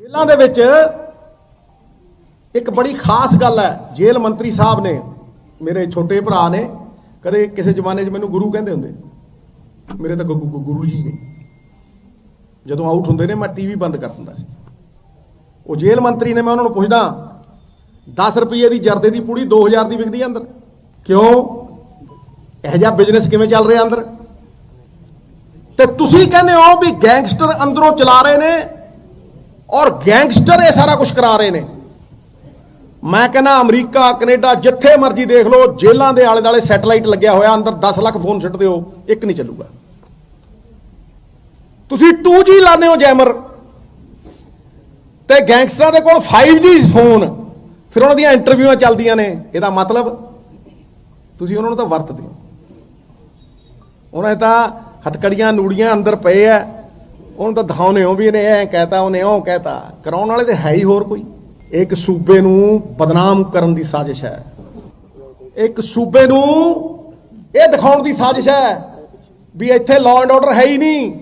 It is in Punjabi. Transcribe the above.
ਜੇਲ੍ਹਾਂ ਦੇ ਵਿੱਚ ਇੱਕ ਬੜੀ ਖਾਸ ਗੱਲ ਹੈ, ਜੇਲ੍ਹ ਮੰਤਰੀ ਸਾਹਿਬ ਨੇ, ਮੇਰੇ ਛੋਟੇ ਭਰਾ ਨੇ, ਕਦੇ ਕਿਸੇ ਜ਼ਮਾਨੇ 'ਚ ਮੈਨੂੰ ਗੁਰੂ ਕਹਿੰਦੇ ਹੁੰਦੇ। ਮੇਰੇ ਤਾਂ ਗੁ- ਗੁ- ਗੁਰੂ ਜੀ ਨੇ। ਜਦੋਂ ਆਊਟ ਹੁੰਦੇ ਨੇ, ਮੈਂ ਟੀਵੀ ਬੰਦ ਕਰ ਦਿੰਦਾ ਸੀ। ਉਹ ਜੇਲ੍ਹ ਮੰਤਰੀ ਨੇ, ਮੈਂ ਉਹਨਾਂ ਨੂੰ ਪੁੱਛਦਾ 10 ਰੁਪਏ ਦੀ ਜਰਦੇ ਦੀ ਪੂੜੀ 2000 ਦੀ ਵਿਕਦੀ ਅੰਦਰ? ਕਿਉਂ? ਇਹ ਜਿਹਾ ਬਿਜ਼ਨਸ ਕਿਵੇਂ ਚੱਲ ਰਿਹਾ ਅੰਦਰ? ਤੇ ਤੁਸੀਂ ਕਹਿੰਦੇ ਹੋ ਵੀ ਗੈਂਗਸਟਰ ਅੰਦਰੋਂ ਚਲਾ ਰਹੇ ਨੇ ਔਰ ਗੈਂਗਸਟਰ ਇਹ ਸਾਰਾ ਕੁਝ ਕਰਾ ਰਹੇ ਨੇ। ਮੈਂ ਕਹਿੰਦਾ ਅਮਰੀਕਾ, ਕੈਨੇਡਾ ਜਿੱਥੇ ਮਰਜ਼ੀ ਦੇਖ ਲਓ, ਜੇਲ੍ਹਾਂ ਦੇ ਆਲੇ ਦਾਲੇ ਸੈਟਲਾਈਟ ਲੱਗਿਆ ਹੋਇਆ, ਅੰਦਰ 10 ਲੱਖ ਫੋਨ ਛੱਡ ਦਿਓ, ਇੱਕ ਨਹੀਂ ਚੱਲੂਗਾ। ਤੁਸੀਂ 2G ਲਾਉਂਦੇ ਹੋ, ਜੈਮਰ। ਤੇ ਗੈਂਗਸਟਰਾਂ ਦੇ ਕੋਲ 5G ਫੋਨ। ਫਿਰ ਉਹਨਾਂ ਦੀਆਂ ਇੰਟਰਵਿਊਆਂ ਚੱਲਦੀਆਂ ਨੇ। ਇਹਦਾ ਮਤਲਬ, ਤੁਸੀਂ ਉਹਨਾਂ ਨੂੰ ਤਾਂ ਵਰਤਦੇ ਹੋ। ਉਹਨਾਂ ਤਾਂ ਹਥਕੜੀਆਂ ਨੂੜੀਆਂ ਅੰਦਰ ਪਏ ਆ। ਉਹਨੂੰ ਤਾਂ ਦਿਖਾਉਨੇ ਹੋ ਵੀ ਇਹਨੇ ਐ ਕਹਿਤਾ, ਉਹਨੇ ਉਹ ਕਹਿਤਾ। ਕਰਾਉਣ ਵਾਲੇ ਤੇ ਹੈ ਹੀ ਹੋਰ ਕੋਈ। ਇੱਕ ਸੂਬੇ ਨੂੰ ਬਦਨਾਮ ਕਰਨ ਦੀ ਸਾਜ਼ਿਸ਼ ਹੈ। ਇੱਕ ਸੂਬੇ ਨੂੰ ਇਹ ਦਿਖਾਉਣ ਦੀ ਸਾਜ਼ਿਸ਼ ਹੈ ਵੀ ਇੱਥੇ ਲਾਅ ਐਂਡ ਆਰਡਰ ਹੈ ਹੀ ਨਹੀਂ।